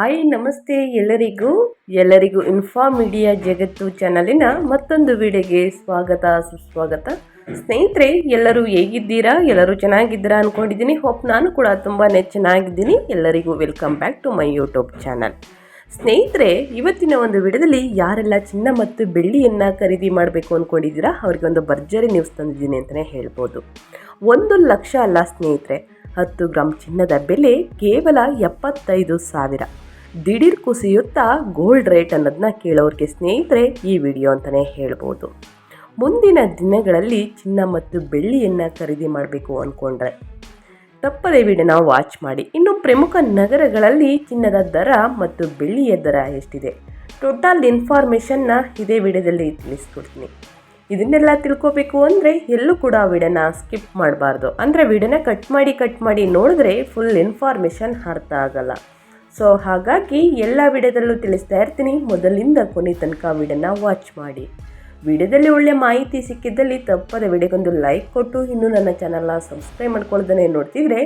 Hi, ನಮಸ್ತೆ ಎಲ್ಲರಿಗೂ. ಎಲ್ಲರಿಗೂ ಇನ್ಫಾ ಮೀಡಿಯಾ ಜಗತ್ತು ಚಾನಲಿನ ಮತ್ತೊಂದು ವಿಡಿಯೋಗೆ ಸ್ವಾಗತ, ಸುಸ್ವಾಗತ. ಸ್ನೇಹಿತರೆ, ಎಲ್ಲರೂ ಹೇಗಿದ್ದೀರಾ? ಎಲ್ಲರೂ ಚೆನ್ನಾಗಿದ್ದೀರಾ ಅಂದ್ಕೊಂಡಿದ್ದೀನಿ ಹೋಪ್ ನಾನು ಕೂಡ ತುಂಬಾ ಚೆನ್ನಾಗಿದ್ದೀನಿ. ಎಲ್ಲರಿಗೂ welcome back to my YouTube channel ಸ್ನೇಹಿತರೆ, ಇವತ್ತಿನ ಒಂದು ವಿಡಿಯೋದಲ್ಲಿ ಯಾರೆಲ್ಲ ಚಿನ್ನ ಮತ್ತು ಬೆಳ್ಳಿಯನ್ನು ಖರೀದಿ ಮಾಡಬೇಕು ಅಂದ್ಕೊಂಡಿದ್ದೀರಾ ಅವ್ರಿಗೊಂದು ಭರ್ಜರಿ ನ್ಯೂಸ್ ತಂದಿದ್ದೀನಿ ಅಂತಲೇ ಹೇಳ್ಬೋದು. ಒಂದು ಲಕ್ಷ ಅಲ್ಲ ಸ್ನೇಹಿತರೆ, ಹತ್ತು ಗ್ರಾಮ್ ಚಿನ್ನದ ಬೆಲೆ ಕೇವಲ ಎಪ್ಪತ್ತೈದು ಸಾವಿರ. ದಿಢೀರ್ ಕುಸಿಯುತ್ತಾ ಗೋಲ್ಡ್ ರೇಟ್ ಅನ್ನೋದನ್ನ ಕೇಳೋರಿಗೆ ಸ್ನೇಹಿತರೆ ಈ ವಿಡಿಯೋ ಅಂತಲೇ ಹೇಳ್ಬೋದು. ಮುಂದಿನ ದಿನಗಳಲ್ಲಿ ಚಿನ್ನ ಮತ್ತು ಬೆಳ್ಳಿಯನ್ನು ಖರೀದಿ ಮಾಡಬೇಕು ಅಂದ್ಕೊಂಡ್ರೆ ತಪ್ಪದೇ ವಿಡಿಯೋನ ವಾಚ್ ಮಾಡಿ. ಇನ್ನು ಪ್ರಮುಖ ನಗರಗಳಲ್ಲಿ ಚಿನ್ನದ ದರ ಮತ್ತು ಬೆಳ್ಳಿಯ ದರ ಎಷ್ಟಿದೆ? ಟೋಟಲ್ ಇನ್ಫಾರ್ಮೇಷನ್ನ ಇದೇ ವಿಡಿಯೋದಲ್ಲಿ ತಿಳಿಸ್ಕೊಡ್ತೀನಿ. ಇದನ್ನೆಲ್ಲ ತಿಳ್ಕೊಬೇಕು ಅಂದರೆ ಎಲ್ಲೂ ಕೂಡ ವಿಡನ ಸ್ಕಿಪ್ ಮಾಡಬಾರ್ದು. ಅಂದರೆ ವಿಡಿಯೋನ ಕಟ್ ಮಾಡಿ ಕಟ್ ಮಾಡಿ ನೋಡಿದ್ರೆ ಫುಲ್ ಇನ್ಫಾರ್ಮೇಷನ್ ಅರ್ಥ ಆಗಲ್ಲ. ಸೊ ಹಾಗಾಗಿ ಎಲ್ಲ ವಿಡಿಯೋದಲ್ಲೂ ತಿಳಿಸ್ತಾ ಇರ್ತೀನಿ. ಮೊದಲಿಂದ ಕೊನೆ ತನಕ ವಿಡಿಯೋನ ವಾಚ್ ಮಾಡಿ. ವಿಡಿಯೋದಲ್ಲಿ ಒಳ್ಳೆ ಮಾಹಿತಿ ಸಿಕ್ಕಿದ್ದಲ್ಲಿ ತಪ್ಪದ ವಿಡಿಯೋಗೊಂದು ಲೈಕ್ ಕೊಟ್ಟು, ಇನ್ನೂ ನನ್ನ ಚಾನಲ್ನ ಸಬ್ಸ್ಕ್ರೈಬ್ ಮಾಡ್ಕೊಳ್ಳೋದನ್ನೇ ನೋಡ್ತಿದ್ರೆ,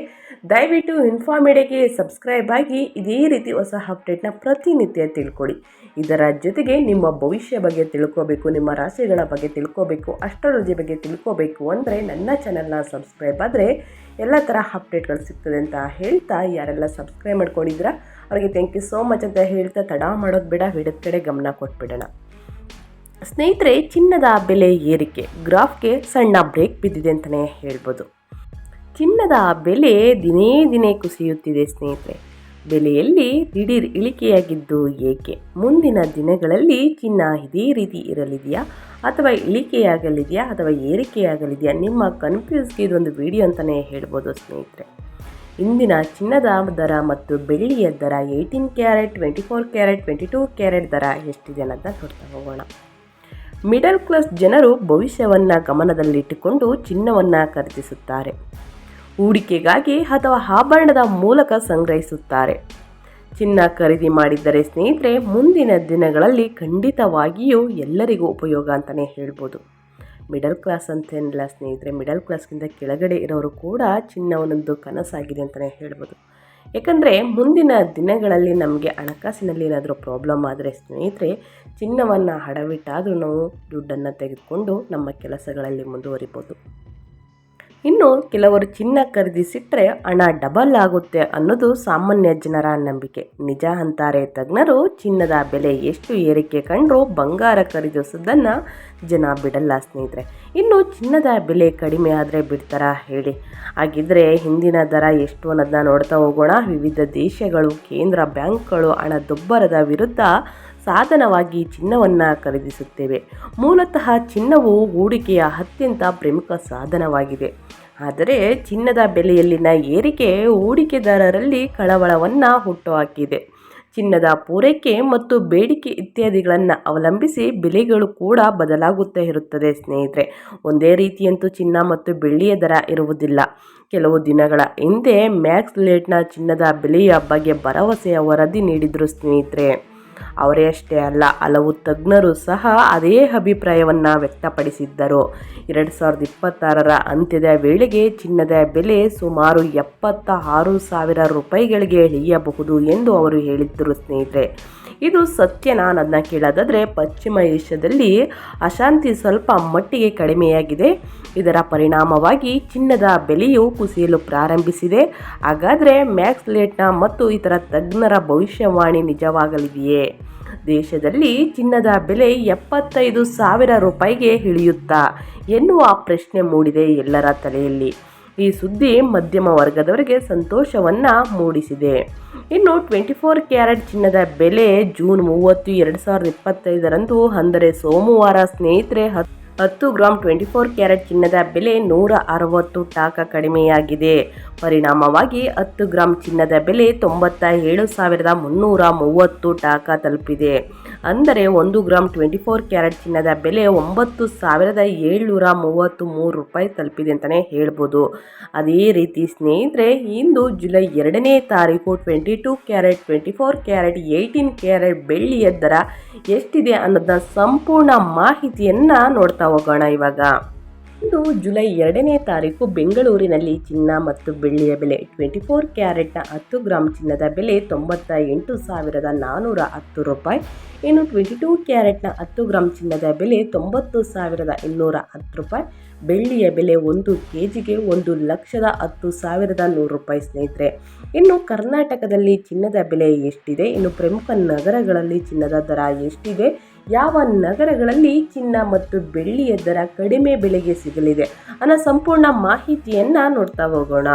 ದಯವಿಟ್ಟು ಇನ್ಫಾರ್ಮೇಡಿಯಾಗೆ ಸಬ್ಸ್ಕ್ರೈಬ್ ಆಗಿ, ಇದೇ ರೀತಿ ಹೊಸ ಅಪ್ಡೇಟ್ನ ಪ್ರತಿನಿತ್ಯ ತಿಳ್ಕೊಳ್ಳಿ. ಇದರ ಜೊತೆಗೆ ನಿಮ್ಮ ಭವಿಷ್ಯ ಬಗ್ಗೆ ತಿಳ್ಕೋಬೇಕು, ನಿಮ್ಮ ರಾಶಿಗಳ ಬಗ್ಗೆ ತಿಳ್ಕೋಬೇಕು, ಅಸ್ಟ್ರಾಲಜಿ ಬಗ್ಗೆ ತಿಳ್ಕೋಬೇಕು ಅಂದರೆ ನನ್ನ ಚಾನಲ್ನ ಸಬ್ಸ್ಕ್ರೈಬ್ ಆದರೆ ಎಲ್ಲ ಥರ ಅಪ್ಡೇಟ್ಗಳು ಸಿಗ್ತದೆ ಅಂತ ಹೇಳ್ತಾ ಯಾರೆಲ್ಲ ಸಬ್ಸ್ಕ್ರೈಬ್ ಮಾಡ್ಕೊಂಡಿದ್ರ ಅವರಿಗೆ ಥ್ಯಾಂಕ್ ಯು ಸೋ ಮಚ್ ಅಂತ ಹೇಳ್ತಾ ತಡ ಮಾಡೋದು ಬೇಡ, ವಿಡದ ಕಡೆ ಗಮನ ಕೊಟ್ಬಿಡೋಣ. ಸ್ನೇಹಿತರೆ, ಚಿನ್ನದ ಬೆಲೆ ಏರಿಕೆ ಗ್ರಾಫ್ಗೆ ಸಣ್ಣ ಬ್ರೇಕ್ ಬಿದ್ದಿದೆ ಅಂತಲೇ ಹೇಳ್ಬೋದು. ಚಿನ್ನದ ಬೆಲೆ ದಿನೇ ದಿನೇ ಕುಸಿಯುತ್ತಿದೆ ಸ್ನೇಹಿತರೆ. ಬೆಲೆಯಲ್ಲಿ ದಿಢೀರ್ ಇಳಿಕೆಯಾಗಿದ್ದು ಏಕೆ? ಮುಂದಿನ ದಿನಗಳಲ್ಲಿ ಚಿನ್ನ ಇದೇ ರೀತಿ ಇರಲಿದೆಯಾ? ಅಥವಾ ಇಳಿಕೆಯಾಗಲಿದೆಯಾ? ಅಥವಾ ಏರಿಕೆಯಾಗಲಿದೆಯಾ? ನಿಮ್ಮ ಕನ್ಫ್ಯೂಸ್ಗೆ ಇದೊಂದು ವಿಡಿಯೋ ಅಂತಲೇ ಹೇಳ್ಬೋದು ಸ್ನೇಹಿತರೆ. ಇಂದಿನ ಚಿನ್ನದ ದರ ಮತ್ತು ಬೆಳ್ಳಿಯ ದರ eighteen carat twenty four carat twenty two carat ದರ ಎಷ್ಟಿದೆ ಅಂತ ನೋಡ್ತಾ ಹೋಗೋಣ. ಮಿಡಲ್ ಕ್ಲಾಸ್ ಜನರು ಭವಿಷ್ಯವನ್ನು ಗಮನದಲ್ಲಿಟ್ಟುಕೊಂಡು ಚಿನ್ನವನ್ನು ಖರೀದಿಸುತ್ತಾರೆ. ಹೂಡಿಕೆಗಾಗಿ ಅಥವಾ ಆಭರಣದ ಮೂಲಕ ಸಂಗ್ರಹಿಸುತ್ತಾರೆ. ಚಿನ್ನ ಖರೀದಿ ಮಾಡಿದ್ದರೆ ಸ್ನೇಹಿತರೆ, ಮುಂದಿನ ದಿನಗಳಲ್ಲಿ ಖಂಡಿತವಾಗಿಯೂ ಎಲ್ಲರಿಗೂ ಉಪಯೋಗ ಅಂತಲೇ ಹೇಳ್ಬೋದು. ಮಿಡಲ್ ಕ್ಲಾಸ್ ಅಂತೇನಿಲ್ಲ ಸ್ನೇಹಿತರೆ, ಮಿಡಲ್ ಕ್ಲಾಸ್ಗಿಂತ ಕೆಳಗಡೆ ಇರೋರು ಕೂಡ ಚಿನ್ನ ಕನಸಾಗಿದೆ ಅಂತಲೇ ಹೇಳ್ಬೋದು. ಯಾಕಂದರೆ ಮುಂದಿನ ದಿನಗಳಲ್ಲಿ ನಮಗೆ ಹಣಕಾಸಿನಲ್ಲಿ ಏನಾದರೂ ಪ್ರಾಬ್ಲಮ್ ಆದರೆ ಸ್ನೇಹಿತರೆ, ಚಿನ್ನವನ್ನು ಹಡವಿಟ್ಟಾದರೂ ನಾವು ದುಡ್ಡನ್ನು ತೆಗೆದುಕೊಂಡು ನಮ್ಮ ಕೆಲಸಗಳಲ್ಲಿ ಮುಂದುವರಿಬೋದು. ಇನ್ನು ಕೆಲವರು ಚಿನ್ನ ಖರೀದಿಸಿಟ್ರೆ ಹಣ ಡಬಲ್ ಆಗುತ್ತೆ ಅನ್ನೋದು ಸಾಮಾನ್ಯ ಜನರ ನಂಬಿಕೆ. ನಿಜ ಅಂತಾರೆ ತಜ್ಞರು, ಚಿನ್ನದ ಬೆಲೆ ಎಷ್ಟು ಏರಿಕೆ ಕಂಡ್ರೂ ಬಂಗಾರ ಖರೀದಿಸೋದನ್ನು ಜನ ಬಿಡಲ್ಲ ಸ್ನೇಹಿತರೆ. ಇನ್ನು ಚಿನ್ನದ ಬೆಲೆ ಕಡಿಮೆ ಆದರೆ ಬಿಡ್ತಾರಾ ಹೇಳಿ? ಹಾಗಿದ್ರೆ ಹಿಂದಿನ ದರ ಎಷ್ಟು ಅನ್ನೋದನ್ನ ನೋಡ್ತಾ ಹೋಗೋಣ. ವಿವಿಧ ದೇಶಗಳು, ಕೇಂದ್ರ ಬ್ಯಾಂಕ್ಗಳು ಹಣದುಬ್ಬರದ ವಿರುದ್ಧ ಸಾಧನವಾಗಿ ಚಿನ್ನವನ್ನು ಖರೀದಿಸುತ್ತೇವೆ. ಮೂಲತಃ ಚಿನ್ನವು ಹೂಡಿಕೆಯ ಅತ್ಯಂತ ಪ್ರಮುಖ ಸಾಧನವಾಗಿದೆ. ಆದರೆ ಚಿನ್ನದ ಬೆಲೆಯಲ್ಲಿನ ಏರಿಕೆ ಹೂಡಿಕೆದಾರರಲ್ಲಿ ಕಳವಳವನ್ನು ಹುಟ್ಟುಹಾಕಿದೆ. ಚಿನ್ನದ ಪೂರೈಕೆ ಮತ್ತು ಬೇಡಿಕೆ ಇತ್ಯಾದಿಗಳನ್ನು ಅವಲಂಬಿಸಿ ಬೆಲೆಗಳು ಕೂಡ ಬದಲಾಗುತ್ತಾ ಇರುತ್ತದೆ ಸ್ನೇಹಿತರೆ. ಒಂದೇ ರೀತಿಯಂತೂ ಚಿನ್ನ ಮತ್ತು ಬೆಳ್ಳಿಯ ದರ ಇರುವುದಿಲ್ಲ. ಕೆಲವು ದಿನಗಳ ಹಿಂದೆ ಮ್ಯಾಕ್ಸ್ ಲೇಟ್ನ ಚಿನ್ನದ ಬೆಲೆಯ ಬಗ್ಗೆ ಭರವಸೆಯ ವರದಿ ನೀಡಿದರು ಸ್ನೇಹಿತರೆ. ಅವರೇ ಅಷ್ಟೇ ಅಲ್ಲ, ಹಲವು ತಜ್ಞರು ಸಹ ಅದೇ ಅಭಿಪ್ರಾಯವನ್ನು ವ್ಯಕ್ತಪಡಿಸಿದ್ದರು. ಎರಡು ಸಾವಿರದ ಇಪ್ಪತ್ತಾರರ ಅಂತ್ಯದ ವೇಳೆಗೆ ಚಿನ್ನದ ಬೆಲೆ ಸುಮಾರು ಎಪ್ಪತ್ತ ಆರು ಸಾವಿರ ರೂಪಾಯಿಗಳಿಗೆ ಇಳಿಯಬಹುದು ಎಂದು ಅವರು ಹೇಳಿದ್ದರು ಸ್ನೇಹಿತರೆ. ಇದು ಸತ್ಯ. ನಾನು ಅದನ್ನ ಕೇಳೋದಾದರೆ ಪಶ್ಚಿಮ ಏಷ್ಯಾದಲ್ಲಿ ಅಶಾಂತಿ ಸ್ವಲ್ಪ ಮಟ್ಟಿಗೆ ಕಡಿಮೆಯಾಗಿದೆ. ಇದರ ಪರಿಣಾಮವಾಗಿ ಚಿನ್ನದ ಬೆಲೆಯು ಕುಸಿಯಲು ಪ್ರಾರಂಭಿಸಿದೆ. ಹಾಗಾದರೆ ಮ್ಯಾಕ್ಸ್ ಲೇಟ್ನ ಮತ್ತು ಇತರ ತಜ್ಞರ ಭವಿಷ್ಯವಾಣಿ ನಿಜವಾಗಲಿದೆಯೇ? ದೇಶದಲ್ಲಿ ಚಿನ್ನದ ಬೆಲೆ ಎಪ್ಪತ್ತೈದು ಸಾವಿರ ರೂಪಾಯಿಗೆ ಇಳಿಯುತ್ತಾ ಎನ್ನುವ ಪ್ರಶ್ನೆ ಮೂಡಿದೆ ಎಲ್ಲರ ತಲೆಯಲ್ಲಿ. ಈ ಸುದ್ದಿ ಮಧ್ಯಮ ವರ್ಗದವರಿಗೆ ಸಂತೋಷವನ್ನು ಮೂಡಿಸಿದೆ. ಇನ್ನು ಟ್ವೆಂಟಿ ಫೋರ್ ಕ್ಯಾರೆಟ್ ಚಿನ್ನದ ಬೆಲೆ ಜೂನ್ ಮೂವತ್ತು, ಎರಡು ಸಾವಿರದ ಇಪ್ಪತ್ತೈದರಂದು, ಅಂದರೆ ಸೋಮವಾರ ಸ್ನೇಹಿತರೆ ಹತ್ತು ಹತ್ತು ಗ್ರಾಮ್ ಟ್ವೆಂಟಿ ಫೋರ್ ಕ್ಯಾರೆಟ್ ಚಿನ್ನದ ಬೆಲೆ ನೂರ ಅರವತ್ತು ಟಾಕ ಕಡಿಮೆಯಾಗಿದೆ. ಪರಿಣಾಮವಾಗಿ ಹತ್ತು ಗ್ರಾಮ್ ಚಿನ್ನದ ಬೆಲೆ ತೊಂಬತ್ತ ಏಳು ಸಾವಿರದ ಮುನ್ನೂರ ಮೂವತ್ತು ಟಾಕ ತಲುಪಿದೆ. ಅಂದರೆ ಒಂದು ಗ್ರಾಮ್ ಟ್ವೆಂಟಿ ಫೋರ್ ಕ್ಯಾರೆಟ್ ಚಿನ್ನದ ಬೆಲೆ ಒಂಬತ್ತು ಸಾವಿರದ ಏಳ್ನೂರ ಮೂವತ್ತು ಮೂರು ರೂಪಾಯಿ ತಲುಪಿದೆ ಅಂತಲೇ ಹೇಳ್ಬೋದು. ಅದೇ ರೀತಿ ಸ್ನೇಹಿತರೆ, ಇಂದು ಜುಲೈ ಎರಡನೇ ತಾರೀಕು twenty two carat, twenty four carat, eighteen carat ಬೆಳ್ಳಿಯ ದರ ಎಷ್ಟಿದೆ ಅನ್ನೋದನ್ನ ಸಂಪೂರ್ಣ ಮಾಹಿತಿಯನ್ನು ನೋಡ್ತಾ ಹೋಗೋಣ ಇವಾಗ. ಇಂದು ಜುಲೈ ಎರಡನೇ ತಾರೀಕು ಬೆಂಗಳೂರಿನಲ್ಲಿ ಚಿನ್ನ ಮತ್ತು ಬೆಳ್ಳಿಯ ಬೆಲೆ ಟ್ವೆಂಟಿ ಫೋರ್ ಕ್ಯಾರೆಟ್ನ ಹತ್ತು ಗ್ರಾಮ್ ಚಿನ್ನದ ಬೆಲೆ ತೊಂಬತ್ತ ಎಂಟು ಸಾವಿರದ ನಾನ್ನೂರ ಹತ್ತು ರೂಪಾಯಿ. ಇನ್ನು ಟ್ವೆಂಟಿ ಟೂ ಕ್ಯಾರೆಟ್ನ ಹತ್ತು ಗ್ರಾಮ್ ಚಿನ್ನದ ಬೆಲೆ ತೊಂಬತ್ತು ಸಾವಿರದ ಇನ್ನೂರ ಹತ್ತು ರೂಪಾಯಿ. ಬೆಳ್ಳಿಯ ಬೆಲೆ ಒಂದು ಕೆ ಜಿಗೆ ಒಂದು ಲಕ್ಷದ ಹತ್ತು ಸಾವಿರದ ನೂರು ರೂಪಾಯಿ ಸ್ನೇಹಿತರೆ. ಇನ್ನು ಕರ್ನಾಟಕದಲ್ಲಿ ಚಿನ್ನದ ಬೆಲೆ ಎಷ್ಟಿದೆ? ಇನ್ನು ಪ್ರಮುಖ ನಗರಗಳಲ್ಲಿ ಚಿನ್ನದ ದರ ಎಷ್ಟಿದೆ? ಯಾವ ನಗರಗಳಲ್ಲಿ ಚಿನ್ನ ಮತ್ತು ಬೆಳ್ಳಿಯ ದರ ಕಡಿಮೆ ಬೆಲೆಗೆ ಸಿಗಲಿದೆ? ಅನ್ನೋ ಸಂಪೂರ್ಣ ಮಾಹಿತಿಯನ್ನು ನೋಡ್ತಾ ಹೋಗೋಣ.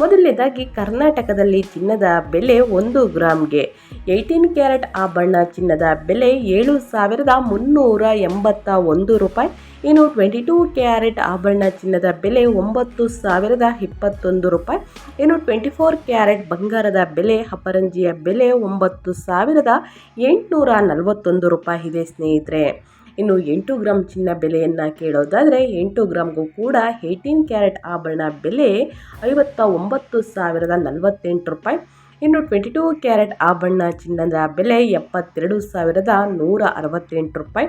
ಮೊದಲನೇದಾಗಿ ಕರ್ನಾಟಕದಲ್ಲಿ ಚಿನ್ನದ ಬೆಲೆ ಒಂದು ಗ್ರಾಮ್ಗೆ ಏಯ್ಟೀನ್ ಕ್ಯಾರೆಟ್ ಆಭರಣ ಚಿನ್ನದ ಬೆಲೆ ಏಳು ಸಾವಿರದ ಮುನ್ನೂರ ಎಂಬತ್ತ ಒಂದು ರೂಪಾಯಿ ಇನ್ನು ಟ್ವೆಂಟಿ ಟೂ ಕ್ಯಾರೆಟ್ ಆಭರಣ ಚಿನ್ನದ ಬೆಲೆ ಒಂಬತ್ತು ಸಾವಿರದ ಇಪ್ಪತ್ತೊಂದು ರೂಪಾಯಿ. ಇನ್ನು ಟ್ವೆಂಟಿ ಫೋರ್ ಕ್ಯಾರೆಟ್ ಬಂಗಾರದ ಬೆಲೆ ಅಪರಂಜಿಯ ಬೆಲೆ ಒಂಬತ್ತು ಸಾವಿರದ ಎಂಟುನೂರ ನಲವತ್ತೊಂದು ರೂಪಾಯಿ ಇದೆ, ಸ್ನೇಹಿತರೆ. ಇನ್ನು ಎಂಟು ಗ್ರಾಮ್ ಚಿನ್ನ ಬೆಲೆಯನ್ನು ಕೇಳೋದಾದರೆ ಎಂಟು ಗ್ರಾಮ್ಗೂ ಕೂಡ ಏಯ್ಟೀನ್ ಕ್ಯಾರೆಟ್ ಆಭರಣ ಬೆಲೆ ಐವತ್ತ ಒಂಬತ್ತು ಸಾವಿರದ ನಲವತ್ತೆಂಟು ರೂಪಾಯಿ. ಇನ್ನು ಟ್ವೆಂಟಿ ಟೂ ಕ್ಯಾರೆಟ್ ಆಭರಣ ಚಿನ್ನದ ಬೆಲೆ ಎಪ್ಪತ್ತೆರಡು ಸಾವಿರದ ನೂರ ಅರವತ್ತೆಂಟು ರೂಪಾಯಿ.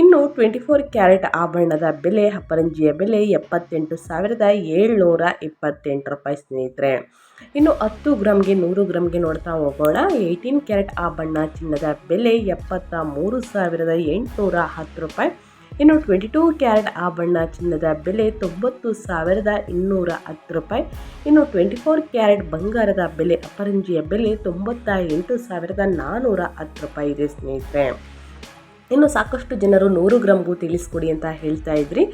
ಇನ್ನು ಟ್ವೆಂಟಿ ಫೋರ್ ಕ್ಯಾರೆಟ್ ಆಭರಣದ ಬೆಲೆ ಅಪರಂಜಿಯ ಬೆಲೆ ಎಪ್ಪತ್ತೆಂಟು ಸಾವಿರದ ಏಳ್ನೂರ ಇಪ್ಪತ್ತೆಂಟು ರೂಪಾಯಿ, ಸ್ನೇಹಿತರೆ. ಇನ್ನು ಹತ್ತು ಗ್ರಾಮ್ಗೆ ನೂರು ಗ್ರಾಮ್ಗೆ ನೋಡ್ತಾ ಹೋಗೋಣ. ಏಯ್ಟೀನ್ ಕ್ಯಾರೆಟ್ ಆಭರಣ ಚಿನ್ನದ ಬೆಲೆ ಎಪ್ಪತ್ತ ಮೂರು ಸಾವಿರದ ಎಂಟುನೂರ ಹತ್ತು ರೂಪಾಯಿ. ಇನ್ನು ಟ್ವೆಂಟಿ ಟೂ ಕ್ಯಾರೆಟ್ ಆಭರಣ ಚಿನ್ನದ ಬೆಲೆ ತೊಂಬತ್ತು ಸಾವಿರದ ಇನ್ನೂರ ಹತ್ತು ರೂಪಾಯಿ. ಇನ್ನು ಟ್ವೆಂಟಿ ಫೋರ್ ಕ್ಯಾರೆಟ್ ಬಂಗಾರದ ಬೆಲೆ ಅಪರಂಜಿಯ ಬೆಲೆ ತೊಂಬತ್ತ ಎಂಟು ಸಾವಿರದ ನಾನ್ನೂರ ಹತ್ತು ರೂಪಾಯಿ ಇದೆ ಸ್ನೇಹಿತರೆ. ಇನ್ನು ಸಾಕಷ್ಟು ಜನರು ನೂರು ಗ್ರಾಮ್ಗೂ ತಿಳಿಸ್ಕೊಡಿ ಅಂತ ಹೇಳ್ತಾ ಇದ್ರಿ.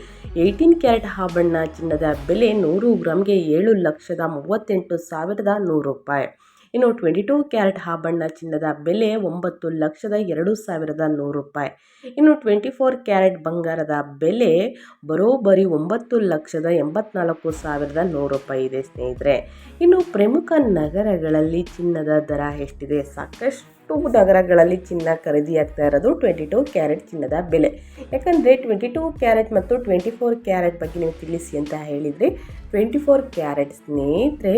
ಏಯ್ಟೀನ್ ಕ್ಯಾರೆಟ್ ಆಭರಣ ಚಿನ್ನದ ಬೆಲೆ ನೂರು ಗ್ರಾಮ್ಗೆ ಏಳು ಲಕ್ಷದ ಮೂವತ್ತೆಂಟು ಸಾವಿರದ ನೂರು ರೂಪಾಯಿ. ಇನ್ನು ಟ್ವೆಂಟಿ ಟೂ ಕ್ಯಾರೆಟ್ ಆಭರಣ ಚಿನ್ನದ ಬೆಲೆ ಒಂಬತ್ತು ಲಕ್ಷದ ಎರಡು ಸಾವಿರದ ನೂರು ರೂಪಾಯಿ. ಇನ್ನು ಟ್ವೆಂಟಿ ಫೋರ್ ಕ್ಯಾರೆಟ್ ಬಂಗಾರದ ಬೆಲೆ ಬರೋಬ್ಬರಿ ಒಂಬತ್ತು ಲಕ್ಷದ ಎಂಬತ್ನಾಲ್ಕು ಸಾವಿರದ ನೂರು ರೂಪಾಯಿ ಇದೆ ಸ್ನೇಹಿತರೆ. ಇನ್ನು ಪ್ರಮುಖ ನಗರಗಳಲ್ಲಿ ಚಿನ್ನದ ದರ ಎಷ್ಟಿದೆ? ಸಾಕಷ್ಟು ನಗರಗಳಲ್ಲಿ ಚಿನ್ನ ಖರೀದಿಯಾಗ್ತಾ ಇರೋದು ಟ್ವೆಂಟಿ ಟೂ ಕ್ಯಾರೆಟ್ ಚಿನ್ನದ ಬೆಲೆ. ಯಾಕಂದರೆ ಟ್ವೆಂಟಿ ಟೂ ಕ್ಯಾರೆಟ್ ಮತ್ತು ಟ್ವೆಂಟಿ ಫೋರ್ ಕ್ಯಾರೆಟ್ ಬಗ್ಗೆ ನೀವು ತಿಳಿಸಿ ಅಂತ ಹೇಳಿದರೆ, ಟ್ವೆಂಟಿ ಫೋರ್ ಕ್ಯಾರೆಟ್ ಸ್ನೇಹಿತರೆ,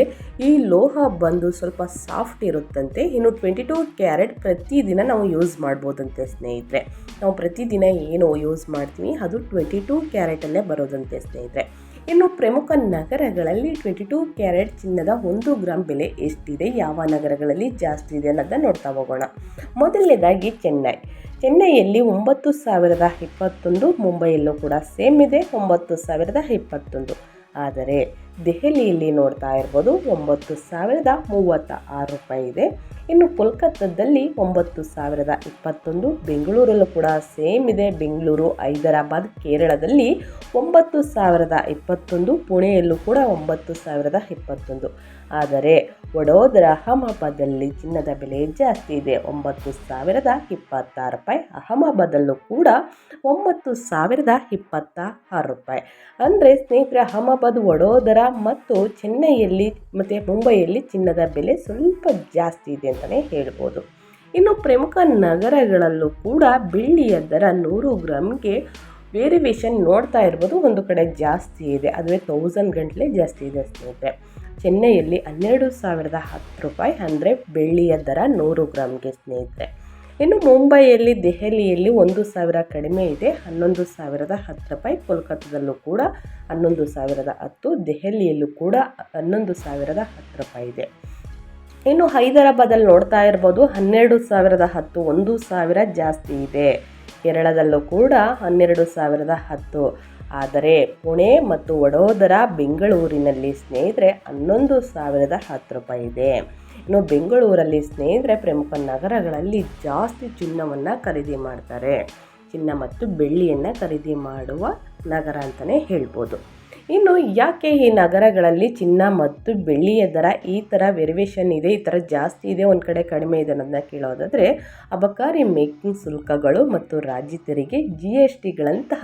ಈ ಲೋಹ ಬಂದು ಸ್ವಲ್ಪ ಸಾಫ್ಟ್ ಇರುತ್ತಂತೆ. ಇನ್ನು ಟ್ವೆಂಟಿ ಟೂ ಕ್ಯಾರೆಟ್ ಪ್ರತಿದಿನ ನಾವು ಯೂಸ್ ಮಾಡ್ಬೋದಂತೆ ಸ್ನೇಹಿತರೆ. ನಾವು ಪ್ರತಿದಿನ ಏನು ಯೂಸ್ ಮಾಡ್ತೀವಿ, ಅದು ಟ್ವೆಂಟಿ ಟೂ ಕ್ಯಾರೆಟಲ್ಲೇ ಬರೋದಂತೆ ಸ್ನೇಹಿತರೆ. ಇನ್ನು ಪ್ರಮುಖ ನಗರಗಳಲ್ಲಿ ಟ್ವೆಂಟಿ ಟೂ ಕ್ಯಾರೆಟ್ ಚಿನ್ನದ ಒಂದು ಗ್ರಾಮ್ ಬೆಲೆ ಎಷ್ಟಿದೆ? ಯಾವ ನಗರಗಳಲ್ಲಿ ಜಾಸ್ತಿ ಇದೆ ಅನ್ನೋದನ್ನ ನೋಡ್ತಾ ಹೋಗೋಣ. ಮೊದಲನೇದಾಗಿ ಚೆನ್ನೈ. ಚೆನ್ನೈಯಲ್ಲಿ ಒಂಬತ್ತು ಸಾವಿರದ ಇಪ್ಪತ್ತೊಂದು, ಮುಂಬೈಯಲ್ಲೂ ಕೂಡ ಸೇಮ್ ಇದೆ, ಒಂಬತ್ತು ಸಾವಿರದ ಇಪ್ಪತ್ತೊಂದು. ಆದರೆ ದೆಹಲಿಯಲ್ಲಿ ನೋಡ್ತಾ ಇರ್ಬೋದು. ಒಂಬತ್ತು ಸಾವಿರದ ಮೂವತ್ತ ಆರು ರೂಪಾಯಿ ಇದೆ. ಇನ್ನು ಕೋಲ್ಕತ್ತಾದಲ್ಲಿ ಒಂಬತ್ತು ಸಾವಿರದ ಇಪ್ಪತ್ತೊಂದು, ಬೆಂಗಳೂರಲ್ಲೂ ಕೂಡ ಸೇಮ್ ಇದೆ. ಬೆಂಗಳೂರು, ಹೈದರಾಬಾದ್, ಕೇರಳದಲ್ಲಿ ಒಂಬತ್ತು ಸಾವಿರದ ಇಪ್ಪತ್ತೊಂದು, ಪುಣೆಯಲ್ಲೂ ಕೂಡ ಒಂಬತ್ತು ಸಾವಿರದ ಇಪ್ಪತ್ತೊಂದು. ಆದರೆ ವಡೋದರ ಅಹಮದಾಬಾದಲ್ಲಿ ಚಿನ್ನದ ಬೆಲೆ ಜಾಸ್ತಿ ಇದೆ. ಒಂಬತ್ತು ಸಾವಿರದ ಇಪ್ಪತ್ತಾರು ರೂಪಾಯಿ. ಅಹಮದಾಬಾದಲ್ಲೂ ಕೂಡ ಒಂಬತ್ತು ಸಾವಿರದ ಇಪ್ಪತ್ತ ಆರು ರೂಪಾಯಿ. ಅಂದರೆ ಸ್ನೇಹಿತರೆ, ಅಹಮದಾಬಾದ್, ವಡೋದರ ಮತ್ತು ಚೆನ್ನೈಯಲ್ಲಿ ಮತ್ತು ಮುಂಬೈಯಲ್ಲಿ ಚಿನ್ನದ ಬೆಲೆ ಸ್ವಲ್ಪ ಜಾಸ್ತಿ ಇದೆ ಅಂತಲೇ ಹೇಳ್ಬೋದು. ಇನ್ನು ಪ್ರಮುಖ ನಗರಗಳಲ್ಲೂ ಕೂಡ ಬೆಳ್ಳಿಯ ದರ ನೂರು ಗ್ರಾಮ್ಗೆ ವೇರಿಯೇಷನ್ ನೋಡ್ತಾ ಇರ್ಬೋದು. ಒಂದು ಕಡೆ ಜಾಸ್ತಿ ಇದೆ. ಅದುವೇ ತೌಸಂಡ್ ಗಂಟಲೆ ಜಾಸ್ತಿ ಇದೆ ಸ್ನೇಹಿತರೆ ಚೆನ್ನೈಯಲ್ಲಿ ಹನ್ನೆರಡು ಸಾವಿರದ ಹತ್ತು ರೂಪಾಯಿ ಅಂದರೆ ಬೆಳ್ಳಿಯ ದರ ನೂರು ಗ್ರಾಮ್ಗೆ ಸ್ನೇಹಿತರೆ. ಇನ್ನು ಮುಂಬೈಯಲ್ಲಿ ದೆಹಲಿಯಲ್ಲಿ ಒಂದು ಸಾವಿರ ಕಡಿಮೆ ಇದೆ. ಹನ್ನೊಂದು ಸಾವಿರದ ಹತ್ತು ರೂಪಾಯಿ. ಕೋಲ್ಕತ್ತಾದಲ್ಲೂ ಕೂಡ ಹನ್ನೊಂದು ಸಾವಿರದ ಹತ್ತು, ದೆಹಲಿಯಲ್ಲೂ ಕೂಡ ಹನ್ನೊಂದು ಸಾವಿರದ ಹತ್ತು ರೂಪಾಯಿ ಇದೆ. ಇನ್ನು ಹೈದರಾಬಾದಲ್ಲಿ ನೋಡ್ತಾ ಇರ್ಬೋದು, ಹನ್ನೆರಡು ಸಾವಿರದ ಹತ್ತು, ಒಂದು ಸಾವಿರ ಜಾಸ್ತಿ ಇದೆ. ಕೇರಳದಲ್ಲೂ ಕೂಡ ಹನ್ನೆರಡು ಸಾವಿರದ ಹತ್ತು. ಆದರೆ ಪುಣೆ ಮತ್ತು ವಡೋದರ ಬೆಂಗಳೂರಿನಲ್ಲಿ ಸ್ನೇಹಿತರೆ ಹನ್ನೊಂದು ಸಾವಿರದ ಹತ್ತು ರೂಪಾಯಿ ಇದೆ. ಇನ್ನು ಬೆಂಗಳೂರಲ್ಲಿ ಸ್ನೇಹಿತರೆ ಪ್ರಮುಖ ನಗರಗಳಲ್ಲಿ ಜಾಸ್ತಿ ಚಿನ್ನವನ್ನು ಖರೀದಿ ಮಾಡ್ತಾರೆ. ಚಿನ್ನ ಮತ್ತು ಬೆಳ್ಳಿಯನ್ನು ಖರೀದಿ ಮಾಡುವ ನಗರ ಅಂತಲೇ ಹೇಳ್ಬೋದು. ಇನ್ನು ಯಾಕೆ ಈ ನಗರಗಳಲ್ಲಿ ಚಿನ್ನ ಮತ್ತು ಬೆಳ್ಳಿಯ ದರ ಈ ಥರ ವೆರಿವೇಷನ್ ಇದೆ, ಈ ಥರ ಜಾಸ್ತಿ ಇದೆ, ಒಂದು ಕಡೆ ಕಡಿಮೆ ಇದೆ ಅನ್ನೋದನ್ನ ಕೇಳೋದಾದರೆ ಅಬಕಾರಿ ಮೇಕಿಂಗ್ ಶುಲ್ಕಗಳು ಮತ್ತು ರಾಜ್ಯ ತೆರಿಗೆ ಜಿ ಎಸ್ ಟಿಗಳಂತಹ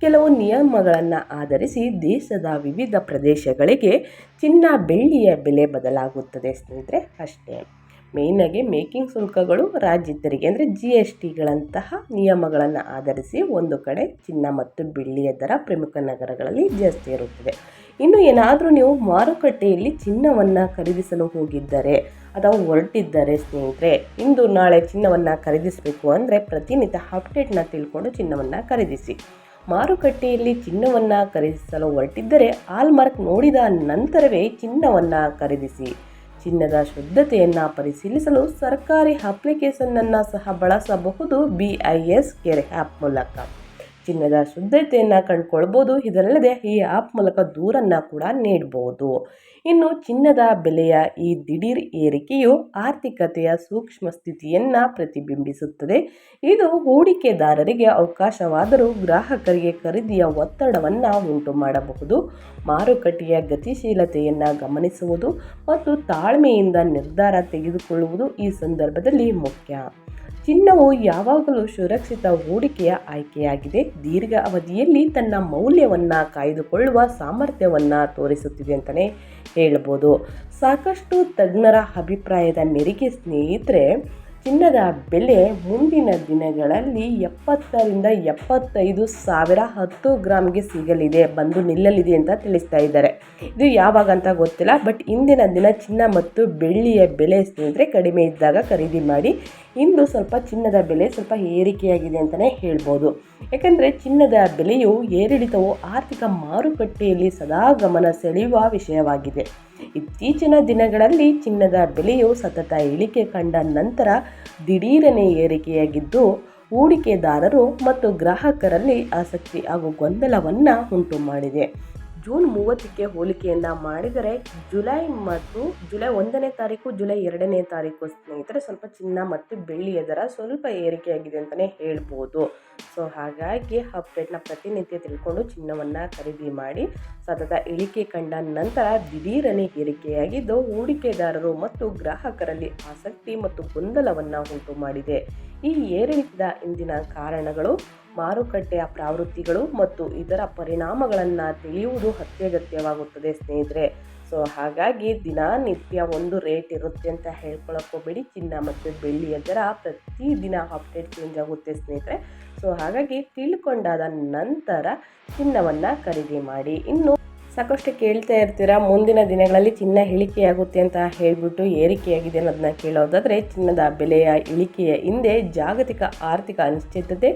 ಕೆಲವು ನಿಯಮಗಳನ್ನು ಆಧರಿಸಿ ದೇಶದ ವಿವಿಧ ಪ್ರದೇಶಗಳಿಗೆ ಚಿನ್ನ ಬೆಳ್ಳಿಯ ಬೆಲೆ ಬದಲಾಗುತ್ತದೆ ಸ್ನೇಹಿತರೆ, ಅಷ್ಟೇ. ಮೇಯ್ನಾಗಿ ಮೇಕಿಂಗ್ ಶುಲ್ಕಗಳು ರಾಜ್ಯ ತೆರಿಗೆ ಅಂದರೆ ಜಿ ಎಸ್ ಟಿಗಳಂತಹ ನಿಯಮಗಳನ್ನು ಆಧರಿಸಿ ಒಂದು ಕಡೆ ಚಿನ್ನ ಮತ್ತು ಬೆಳ್ಳಿಯ ದರ ಪ್ರಮುಖ ನಗರಗಳಲ್ಲಿ ಜಾಸ್ತಿ ಇರುತ್ತದೆ. ಇನ್ನು ಏನಾದರೂ ನೀವು ಮಾರುಕಟ್ಟೆಯಲ್ಲಿ ಚಿನ್ನವನ್ನು ಖರೀದಿಸಲು ಹೋಗಿದ್ದರೆ, ಅಥವಾ ಹೊರಟಿದ್ದಾರೆ ಸ್ನೇಹಿತರೆ, ಇಂದು ನಾಳೆ ಚಿನ್ನವನ್ನು ಖರೀದಿಸಬೇಕು ಅಂದರೆ ಪ್ರತಿನಿತ್ಯ ಅಪ್ಡೇಟ್ನ ತಿಳ್ಕೊಂಡು ಚಿನ್ನವನ್ನು ಖರೀದಿಸಿ. ಮಾರುಕಟ್ಟೆಯಲ್ಲಿ ಚಿನ್ನವನ್ನು ಖರೀದಿಸಲು ಹೊರಟಿದ್ದರೆ ಆಲ್ಮಾರ್ಕ್ ನೋಡಿದ ನಂತರವೇ ಚಿನ್ನವನ್ನು ಖರೀದಿಸಿ. ಚಿನ್ನದ ಶುದ್ಧತೆಯನ್ನು ಪರಿಶೀಲಿಸಲು ಸರ್ಕಾರಿ ಅಪ್ಲಿಕೇಶನ್ನನ್ನು ಸಹ ಬಳಸಬಹುದು B I S care app ಮೂಲಕ. ಚಿನ್ನದ ಶುದ್ಧತೆಯನ್ನು ಕಂಡುಕೊಳ್ಬೋದು. ಇದರಲ್ಲದೆ ಈ ಆ್ಯಪ್ ಮೂಲಕ ದೂರನ್ನು ಕೂಡ ನೀಡಬಹುದು ಇನ್ನು ಚಿನ್ನದ ಬೆಲೆಯ ಈ ದಿಢೀರ್ ಏರಿಕೆಯು ಆರ್ಥಿಕತೆಯ ಸೂಕ್ಷ್ಮ ಸ್ಥಿತಿಯನ್ನು ಪ್ರತಿಬಿಂಬಿಸುತ್ತದೆ. ಇದು ಹೂಡಿಕೆದಾರರಿಗೆ ಅವಕಾಶವಾದರೂ ಗ್ರಾಹಕರಿಗೆ ಖರೀದಿಯ ಒತ್ತಡವನ್ನು ಉಂಟು ಮಾಡಬಹುದು. ಮಾರುಕಟ್ಟೆಯ ಗತಿಶೀಲತೆಯನ್ನು ಗಮನಿಸುವುದು ಮತ್ತು ತಾಳ್ಮೆಯಿಂದ ನಿರ್ಧಾರ ತೆಗೆದುಕೊಳ್ಳುವುದು ಈ ಸಂದರ್ಭದಲ್ಲಿ ಮುಖ್ಯ. ಚಿನ್ನವು ಯಾವಾಗಲೂ ಸುರಕ್ಷಿತ ಹೂಡಿಕೆಯ ಆಯ್ಕೆಯಾಗಿದೆ. ದೀರ್ಘ ಅವಧಿಯಲ್ಲಿ ತನ್ನ ಮೌಲ್ಯವನ್ನು ಕಾಯ್ದುಕೊಳ್ಳುವ ಸಾಮರ್ಥ್ಯವನ್ನು ತೋರಿಸುತ್ತಿದೆ ಅಂತಲೇ ಹೇಳ್ಬೋದು. ಸಾಕಷ್ಟು ತಜ್ಞರ ಅಭಿಪ್ರಾಯದ ಮೇರೆಗೆ ಸ್ನೇಹಿತರೆ ಚಿನ್ನದ ಬೆಲೆ ಮುಂದಿನ ದಿನಗಳಲ್ಲಿ ಎಪ್ಪತ್ತರಿಂದ ಎಪ್ಪತ್ತೈದು ಸಾವಿರ ಹತ್ತು ಗ್ರಾಮ್ಗೆ ಸಿಗಲಿದೆ, ಬಂದು ನಿಲ್ಲಲಿದೆ ಅಂತ ತಿಳಿಸ್ತಾ ಇದ್ದಾರೆ. ಇದು ಯಾವಾಗ ಅಂತ ಗೊತ್ತಿಲ್ಲ, ಬಟ್ ಇಂದಿನ ದಿನ ಚಿನ್ನ ಮತ್ತು ಬೆಳ್ಳಿಯ ಬೆಲೆ ಸ್ನೇಹಿತರೆ ಕಡಿಮೆ ಇದ್ದಾಗ ಖರೀದಿ ಮಾಡಿ, ಇಂದು ಸ್ವಲ್ಪ ಚಿನ್ನದ ಬೆಲೆ ಸ್ವಲ್ಪ ಏರಿಕೆಯಾಗಿದೆ ಅಂತಲೇ ಹೇಳ್ಬೋದು. ಯಾಕಂದರೆ ಚಿನ್ನದ ಬೆಲೆಯು ಏರಿಳಿತವು ಆರ್ಥಿಕ ಮಾರುಕಟ್ಟೆಯಲ್ಲಿ ಸದಾ ಗಮನ ಸೆಳೆಯುವ ವಿಷಯವಾಗಿದೆ. ಇತ್ತೀಚಿನ ದಿನಗಳಲ್ಲಿ ಚಿನ್ನದ ಬೆಲೆಯು ಸತತ ಇಳಿಕೆ ಕಂಡ ನಂತರ ದಿಢೀರನೆ ಏರಿಕೆಯಾಗಿದ್ದು, ಹೂಡಿಕೆದಾರರು ಮತ್ತು ಗ್ರಾಹಕರಲ್ಲಿ ಆಸಕ್ತಿ ಹಾಗೂ ಗೊಂದಲವನ್ನು ಉಂಟು ಮಾಡಿದೆ. ಜೂನ್ ಮೂವತ್ತಕ್ಕೆ ಹೋಲಿಕೆಯನ್ನು ಮಾಡಿದರೆ ಜುಲೈ ಮತ್ತು ಜುಲೈ ಒಂದನೇ ತಾರೀಕು, ಜುಲೈ ಎರಡನೇ ತಾರೀಕು ಸ್ನೇಹಿತರೆ, ಸ್ವಲ್ಪ ಚಿನ್ನ ಮತ್ತು ಬೆಳ್ಳಿಯ ದರ ಸ್ವಲ್ಪ ಏರಿಕೆಯಾಗಿದೆ ಅಂತಲೇ ಹೇಳ್ಬೋದು. ಸೊ ಹಾಗಾಗಿ ಅಪ್ಡೇಟ್ನ ಪ್ರತಿನಿತ್ಯ ತಿಳ್ಕೊಂಡು ಚಿನ್ನವನ್ನು ಖರೀದಿ ಮಾಡಿ, ಸತತ ಇಳಿಕೆ ಕಂಡ ನಂತರ ದಿಢೀರನೇ ಏರಿಕೆಯಾಗಿದ್ದು ಹೂಡಿಕೆದಾರರು ಮತ್ತು ಗ್ರಾಹಕರಲ್ಲಿ ಆಸಕ್ತಿ ಮತ್ತು ಗೊಂದಲವನ್ನು ಉಂಟು ಮಾಡಿದೆ. ಈ ಏರಿಳಿತದ ಇಂದಿನ ಕಾರಣಗಳು, ಮಾರುಕಟ್ಟೆಯ ಪ್ರವೃತ್ತಿಗಳು ಮತ್ತು ಇದರ ಪರಿಣಾಮಗಳನ್ನು ತಿಳಿಯುವುದು ಅತ್ಯಗತ್ಯವಾಗುತ್ತದೆ ಸ್ನೇಹಿತರೆ. ಸೊ ಹಾಗಾಗಿ ದಿನನಿತ್ಯ ಒಂದು ರೇಟ್ ಇರುತ್ತೆ ಅಂತ ಹೇಳ್ಕೊಳಕ್ಕೆ ಚಿನ್ನ ಮತ್ತು ಬೆಳ್ಳಿಯ ದರ ಪ್ರತಿದಿನ ಅಪ್ಡೇಟ್ ಚೇಂಜ್ ಆಗುತ್ತೆ ಸ್ನೇಹಿತರೆ. ಸೊ ಹಾಗಾಗಿ ತಿಳ್ಕೊಂಡಾದ ನಂತರ ಚಿನ್ನವನ್ನು ಖರೀದಿ ಮಾಡಿ. ಇನ್ನು ಸಾಕಷ್ಟು ಕೇಳ್ತಾ ಇರ್ತೀರಾ, ಮುಂದಿನ ದಿನಗಳಲ್ಲಿ ಚಿನ್ನ ಇಳಿಕೆಯಾಗುತ್ತೆ ಅಂತ ಹೇಳಿಬಿಟ್ಟು ಏರಿಕೆಯಾಗಿದೆ ಅನ್ನೋದನ್ನ ಕೇಳೋದಾದರೆ, ಚಿನ್ನದ ಬೆಲೆಯ ಇಳಿಕೆಯ ಹಿಂದೆ ಜಾಗತಿಕ ಆರ್ಥಿಕ ಅನಿಶ್ಚಿತತೆ,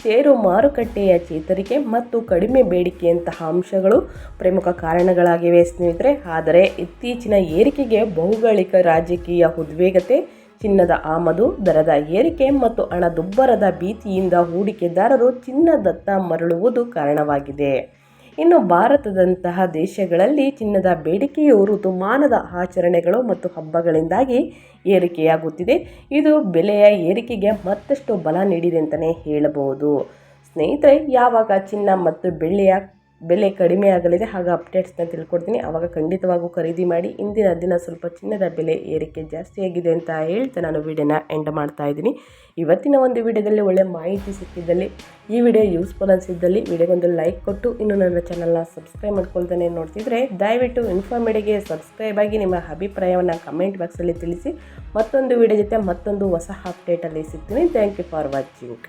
ಷೇರು ಮಾರುಕಟ್ಟೆಯ ಚೇತರಿಕೆ ಮತ್ತು ಕಡಿಮೆ ಬೇಡಿಕೆಯಂತಹ ಅಂಶಗಳು ಪ್ರಮುಖ ಕಾರಣಗಳಾಗಿವೆ ಸ್ನೇಹಿತರೆ. ಆದರೆ ಇತ್ತೀಚಿನ ಏರಿಕೆಗೆ ಭೌಗೋಳಿಕ ರಾಜಕೀಯ ಉದ್ವೇಗತೆ ಚಿನ್ನದ ಆಮದು, ದರದ ಏರಿಕೆ ಮತ್ತು ಹಣದುಬ್ಬರದ ಭೀತಿಯಿಂದ ಹೂಡಿಕೆದಾರರು ಚಿನ್ನದತ್ತ ಮರಳುವುದು ಕಾರಣವಾಗಿದೆ. ಇನ್ನು ಭಾರತದಂತಹ ದೇಶಗಳಲ್ಲಿ ಚಿನ್ನದ ಬೇಡಿಕೆಯು ಋತುಮಾನದ ಆಚರಣೆಗಳು ಮತ್ತು ಹಬ್ಬಗಳಿಂದಾಗಿ ಏರಿಕೆಯಾಗುತ್ತಿದೆ. ಇದು ಬೆಲೆಯ ಏರಿಕೆಗೆ ಮತ್ತಷ್ಟು ಬಲ ನೀಡಿದೆ ಅಂತಲೇ ಹೇಳಬಹುದು. ಸ್ನೇಹಿತರೆ, ಯಾವಾಗ ಚಿನ್ನ ಮತ್ತು ಬೆಳ್ಳಿಯ ಬೆಲೆ ಕಡಿಮೆ ಆಗಲಿದೆ ಹಾಗೆ ಅಪ್ಡೇಟ್ಸ್ನ ತಿಳ್ಕೊಡ್ತೀನಿ. ಆವಾಗ ಖಂಡಿತವಾಗೂ ಖರೀದಿ ಮಾಡಿ, ಇಂದಿನ ದಿನ ಸ್ವಲ್ಪ ಚಿನ್ನದ ಬೆಲೆ ಏರಿಕೆ ಜಾಸ್ತಿ ಆಗಿದೆ ಅಂತ ಹೇಳ್ತಾ ನಾನು ವಿಡಿಯೋನ ಎಂಡ್ ಮಾಡ್ತಾ ಇದ್ದೀನಿ. ಇವತ್ತಿನ ಒಂದು ವಿಡಿಯೋದಲ್ಲಿ ಒಳ್ಳೆ ಮಾಹಿತಿ ಸಿಕ್ಕಿದ್ದಲ್ಲಿ, ಈ ವಿಡಿಯೋ ಯೂಸ್ಫುಲ್ ಅನಿಸಿದ್ದಲ್ಲಿ ವಿಡಿಯೋಗೊಂದು ಲೈಕ್ ಕೊಟ್ಟು, ಇನ್ನು ನನ್ನ ಚಾನಲ್ನ ಸಬ್ಸ್ಕ್ರೈಬ್ ಮಾಡ್ಕೊಳ್ತಾನೆ ನೋಡ್ತಿದ್ರೆ, ದಯವಿಟ್ಟು ಇನ್ಫಾರ್ಮೇಡಿಗೆ ಸಬ್ಸ್ಕ್ರೈಬ್ ಆಗಿ ನಿಮ್ಮ ಅಭಿಪ್ರಾಯವನ್ನು ಕಮೆಂಟ್ ಬಾಕ್ಸಲ್ಲಿ ತಿಳಿಸಿ, ಮತ್ತೊಂದು ವಿಡಿಯೋ ಜೊತೆ ಮತ್ತೊಂದು ಹೊಸ ಅಪ್ಡೇಟಲ್ಲಿ ಸಿಗ್ತೀನಿ. Thank you for watching.